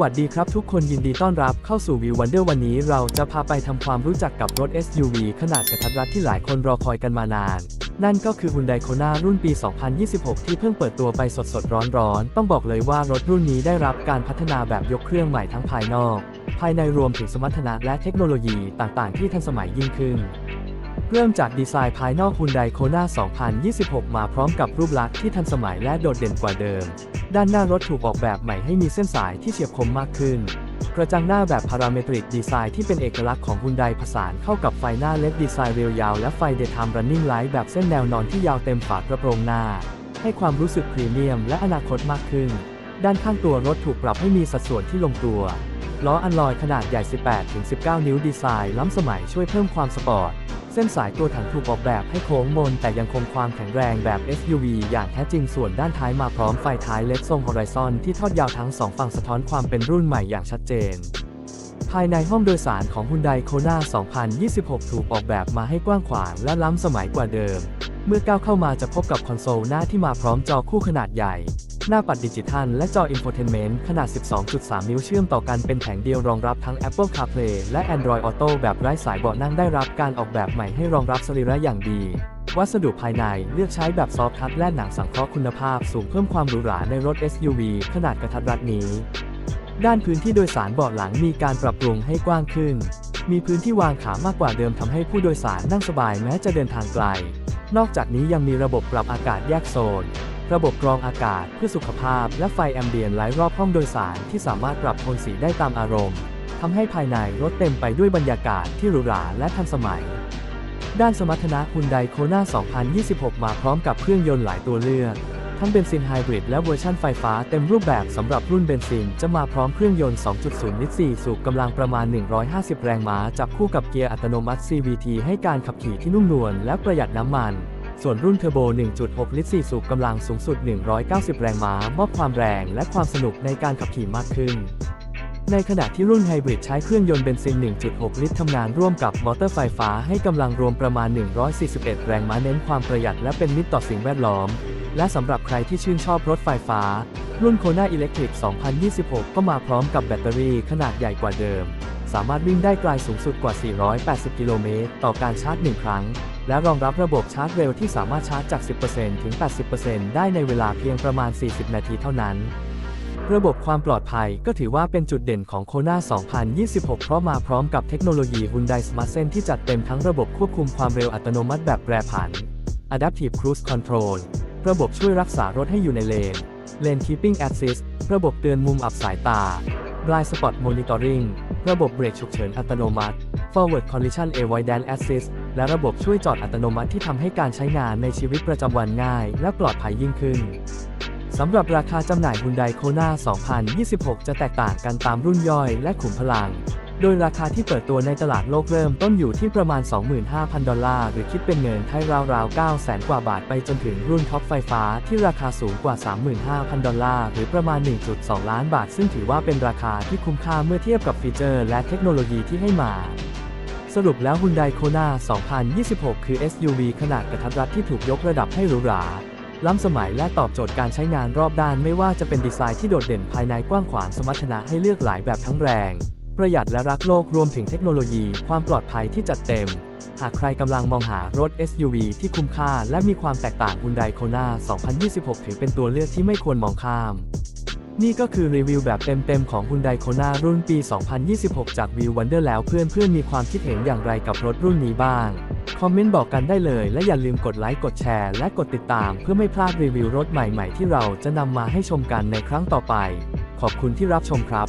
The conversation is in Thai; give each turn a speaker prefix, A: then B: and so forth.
A: วัสดีครับทุกคนยินดีต้อนรับเข้าสู่วิววันเดอร์วันนี้เราจะพาไปทำความรู้จักกับรถ SUV ขนาดกระทัดรัดที่หลายคนรอคอยกันมานาน นั่นก็คือ Hyundai Kona รุ่นปี 2026 ที่เพิ่งเปิดตัวไปสดๆ ร้อนๆ ต้องบอกเลยว่ารถรุ่นนี้ได้รับการพัฒนาแบบยกเครื่องใหม่ทั้งภายนอก ภายในรวมถึงสมรรถนะและเทคโนโลยีต่างๆ ที่ทันสมัยยิ่งขึ้นเริ่มจากดีไซน์ภายนอก Hyundai Kona 2026 มาพร้อมกับรูปลักษณ์ที่ทันสมัยและโดดเด่นกว่าเดิม ด้านหน้ารถถูกออกแบบใหม่ให้มีเส้นสายที่เฉียบคมมากขึ้น กระจังหน้าแบบพาราเมตริกดีไซน์ที่เป็นเอกลักษณ์ของ Hyundai ผสานเข้ากับไฟหน้าเล็กดีไซน์เรียวยาวและไฟ Daytime Running Light แบบเส้นแนวนอนที่ยาวเต็มฝากระโปรงหน้า ให้ความรู้สึกพรีเมียมและอนาคตมากขึ้น ด้านข้างตัวรถถูกปรับให้มีสัดส่วนที่ลงตัวล้ออัลลอยขนาดใหญ่ 18-19 นิ้วดีไซน์ล้ำสมัยช่วยเพิ่มความสปอร์ต เส้นสายตัวถังถูกออกแบบให้โค้งมน แต่ยังคงความแข็งแรงแบบ SUV อย่างแท้จริงส่วนด้านท้ายมาพร้อมไฟท้ายเล็กทรงฮอริซอนที่ทอดยาวทั้งสองฝั่งสะท้อนความเป็นรุ่นใหม่อย่างชัดเจน ภายในห้องโดยสารของ Hyundai Kona 2026 ถูกออกแบบมาให้กว้างขวางและล้ำสมัยกว่าเดิม เมื่อก้าวเข้ามาจะพบกับคอนโซลหน้าที่มาพร้อมจอคู่ขนาดใหญ่ หน้าปัดดิจิทัลและจอ Infotainment ขนาด 12.3 นิ้วเชื่อมต่อกันเป็นแผงเดียวรองรับทั้ง Apple CarPlay และ Android Auto แบบไร้สายเบาะนั่งได้รับการออกแบบใหม่ให้รองรับสรีระอย่างดี วัสดุภายในเลือกใช้แบบซอฟทัชและหนังสังเคราะห์คุณภาพสูงเพิ่มความหรูหราในรถ SUV ขนาดกระทัดรัดนี้ ด้านพื้นที่โดยสารเบาะหลังมีการปรับปรุงให้กว้างขึ้น มีพื้นที่วางขามากกว่าเดิมทำให้ผู้โดยสารนั่งสบายแม้จะเดินทางไกล นอกจากนี้ยังมีระบบปรับอากาศแยกโซน ระบบกรองอากาศเพื่อสุขภาพ และไฟแอมเบียนหลายรอบห้องโดยสารที่สามารถปรับโทนสีได้ตามอารมณ์ทำให้ภายในรถเต็มไปด้วยบรรยากาศที่หรูหราและทันสมัย ด้านสมรรถนะ Hyundai Kona 2026 มาพร้อมกับเครื่องยนต์หลายตัวเลือก ทั้งเบนซินไฮบริดและเวอร์ชันไฟฟ้าเต็มรูปแบบสำหรับรุ่นเบนซิน จะมาพร้อมเครื่องยนต์ 2.0 ลิตร 4 สูบกำลังประมาณ 150 แรงม้าจับคู่กับเกียร์อัตโนมัติ CVT ให้การขับขี่ที่นุ่มนวลและประหยัดน้ำมันส่วนรุ่นเทอร์โบ 1.6 ลิตร 4 สูบกำลังสูงสุด 190 แรงม้า มอบความแรงและความสนุกในการขับขี่มากขึ้น ในขณะที่รุ่นไฮบริดใช้เครื่องยนต์เบนซิน 1.6 ลิตรทำงานร่วมกับมอเตอร์ไฟฟ้าให้กำลังรวมประมาณ 141 แรงม้าเน้นความประหยัดและเป็นมิตรต่อสิ่งแวดล้อม และสำหรับใครที่ชื่นชอบรถไฟฟ้า รุ่น Kona Electric 2026 ก็มาพร้อมกับแบตเตอรี่ขนาดใหญ่กว่าเดิม สามารถวิ่งได้ไกลสูงสุดกว่า 480 กิโลเมตรต่อการชาร์จ 1 ครั้ง และรองรับระบบชาร์จเร็วที่สามารถชาร์จจาก 10%ถึง 80%ได้ในเวลาเพียงประมาณ 40 นาทีเท่านั้นระบบความปลอดภัยก็ถือว่าเป็นจุดเด่นของ Kona 2026 เพราะมาพร้อมกับเทคโนโลยี Hyundai Smart Sense ที่จัดเต็มทั้งระบบควบคุมความเร็วอัตโนมัติแบบแปรผัน Adaptive Cruise Control ระบบช่วยรักษารถให้อยู่ในเลน Lane Keeping Assist ระบบเตือนมุมอับสายตา Blind Spot Monitoring ระบบเบรกฉุกเฉินอัตโนมัติ Forward Collision Avoidance Assist และระบบช่วยจอดอัตโนมัติที่ทำให้การใช้งานในชีวิตประจำวันง่าย และปลอดภัยยิ่งขึ้นสำหรับราคาจำหน่าย Hyundai Kona 2026 จะแตกต่างกันตามรุ่นย่อยและขุมพลัง โดยราคาที่เปิดตัวในตลาดโลกเริ่มต้นอยู่ที่ประมาณ 25,000 ดอลลาร์ หรือคิดเป็นเงินไทยราวๆ 900,000 กว่าบาทไปจนถึงรุ่นท็อปไฟฟ้าที่ราคาสูงกว่า 35,000 ดอลลาร์ หรือประมาณ 1.2 ล้านบาท ซึ่งถือว่าเป็นราคาที่คุ้มค่าเมื่อเทียบกับฟีเจอร์และเทคโนโลยีที่ให้มาสรุปแล้ว Hyundai Kona 2026 คือ SUV ขนาดกระทัดรัดที่ถูกยกระดับให้หรูหรา ล้ำสมัยและตอบโจทย์การใช้งานรอบด้านไม่ว่าจะเป็นดีไซน์ที่โดดเด่นภายในกว้างขวางสมรรถนะให้เลือกหลายแบบทั้งแรง ประหยัดและรักโลกรวมถึงเทคโนโลยีความปลอดภัยที่จัดเต็ม หากใครกำลังมองหารถ SUV ที่คุ้มค่าและมีความแตกต่าง Hyundai Kona 2026 ถือเป็นตัวเลือกที่ไม่ควรมองข้าม นี่ก็คือรีวิวแบบเต็มๆ ของ Hyundai Kona รุ่นปี 2026 จาก View Wonder แล้วเพื่อนๆ มีความคิดเห็นอย่างไรกับรถรุ่นนี้บ้าง คอมเมนต์บอกกันได้เลย และอย่าลืมกดไลค์ กดแชร์ และกดติดตาม เพื่อไม่พลาดรีวิวรถใหม่ๆ ที่เราจะนำมาให้ชมกันในครั้งต่อไป ขอบคุณที่รับชมครับ